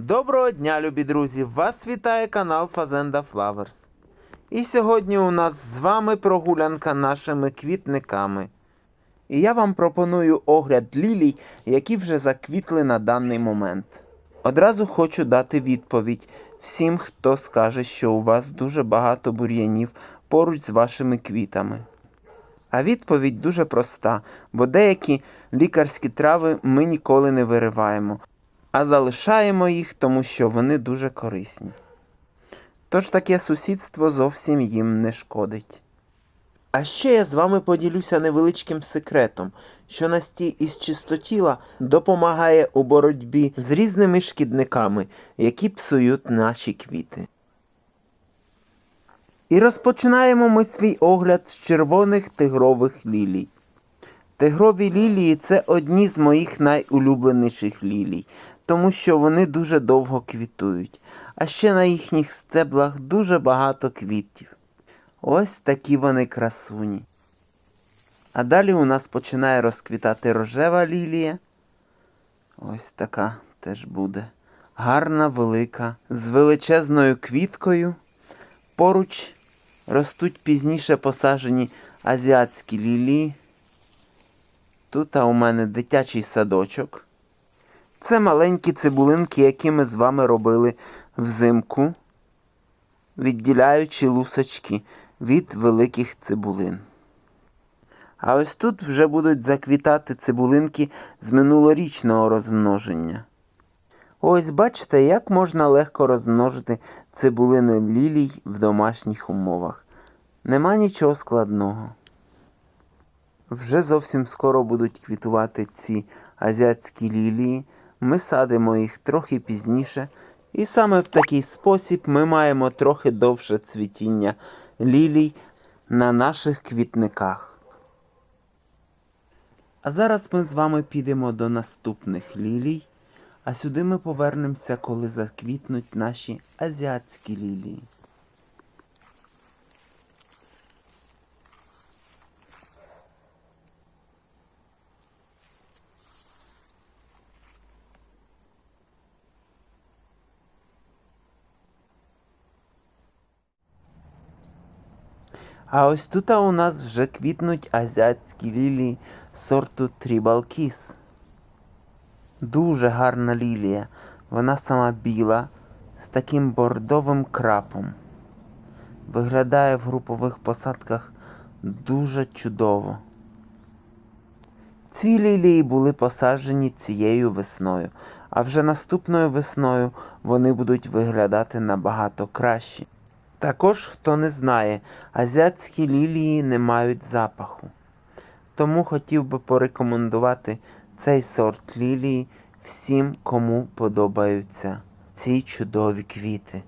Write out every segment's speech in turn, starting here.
Доброго дня, любі друзі! Вас вітає канал Fazenda Flowers. І сьогодні у нас з вами прогулянка нашими квітниками. І я вам пропоную огляд лілій, які вже заквітли на даний момент. Одразу хочу дати відповідь всім, хто скаже, що у вас дуже багато бур'янів поруч з вашими квітами. А відповідь дуже проста, бо деякі лікарські трави ми ніколи не вириваємо, а залишаємо їх, тому що вони дуже корисні. Тож таке сусідство зовсім їм не шкодить. А ще я з вами поділюся невеличким секретом, що настій із чистотіла допомагає у боротьбі з різними шкідниками, які псують наші квіти. І розпочинаємо ми свій огляд з червоних тигрових лілій. Тигрові лілії це одні з моїх найулюбленіших лілій, тому що вони дуже довго квітують, а ще на їхніх стеблах дуже багато квітів. Ось такі вони красуні. А далі у нас починає розквітати рожева лілія. Ось така теж буде. Гарна, велика, з величезною квіткою. Поруч ростуть пізніше посаджені азіатські лілії. Тут у мене дитячий садочок. Це маленькі цибулинки, які ми з вами робили взимку, відділяючи лусочки від великих цибулин. А ось тут вже будуть заквітати цибулинки з минулорічного розмноження. Ось бачите, як можна легко розмножити цибулини лілій в домашніх умовах. Нема нічого складного. Вже зовсім скоро будуть квітувати ці азіатські лілії. Ми садимо їх трохи пізніше, і саме в такий спосіб ми маємо трохи довше цвітіння лілій на наших квітниках. А зараз ми з вами підемо до наступних лілій, а сюди ми повернемося, коли заквітнуть наші азіатські лілії. А ось тут у нас вже квітнуть азіатські лілії сорту Tribal Kiss. Дуже гарна лілія. Вона сама біла, з таким бордовим крапом. Виглядає в групових посадках дуже чудово. Ці лілії були посаджені цією весною, а вже наступною весною вони будуть виглядати набагато краще. Також, хто не знає, азіатські лілії не мають запаху. Тому хотів би порекомендувати цей сорт лілії всім, кому подобаються ці чудові квіти.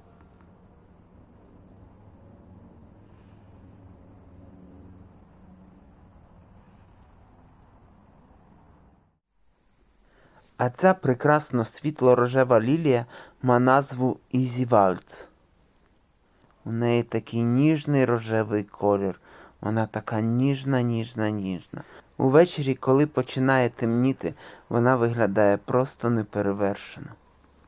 А ця прекрасно світло-рожева лілія має назву Ізівальц. У неї такий ніжний рожевий колір. Вона така ніжна, ніжна, ніжна. Увечері, коли починає темніти, вона виглядає просто неперевершено.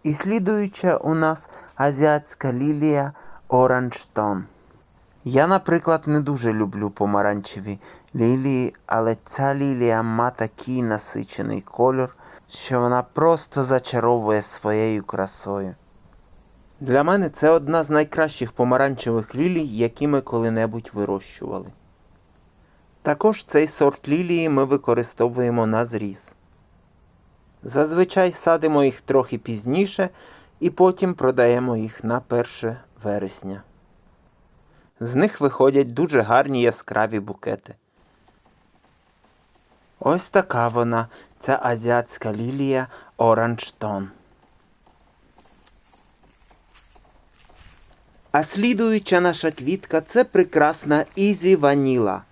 І слідуюча у нас азіатська лілія Tone. Я, наприклад, не дуже люблю помаранчеві лілії, але ця лілія має такий насичений кольор, що вона просто зачаровує своєю красою. Для мене це одна з найкращих помаранчевих лілій, які ми коли-небудь вирощували. Також цей сорт лілії ми використовуємо на зріз. Зазвичай садимо їх трохи пізніше і потім продаємо їх на 1 вересня. З них виходять дуже гарні яскраві букети. Ось така вона, ця азіатська лілія Tone. А слідуюча наша квітка це прекрасна Ізі Ваніла.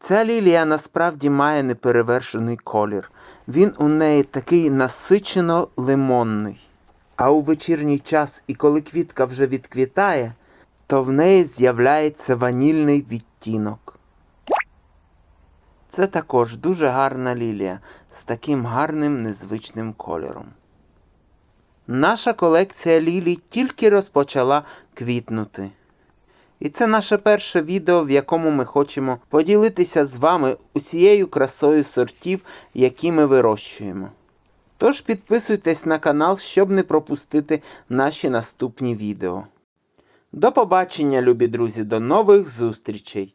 Ця лілія насправді має неперевершений колір. Він у неї такий насичено лимонний. А у вечірній час, і коли квітка вже відквітає, то в неї з'являється ванільний відтінок. Це також дуже гарна лілія з таким гарним незвичним кольором. Наша колекція лілій тільки розпочала квітнути. І це наше перше відео, в якому ми хочемо поділитися з вами усією красою сортів, які ми вирощуємо. Тож підписуйтесь на канал, щоб не пропустити наші наступні відео. До побачення, любі друзі, до нових зустрічей!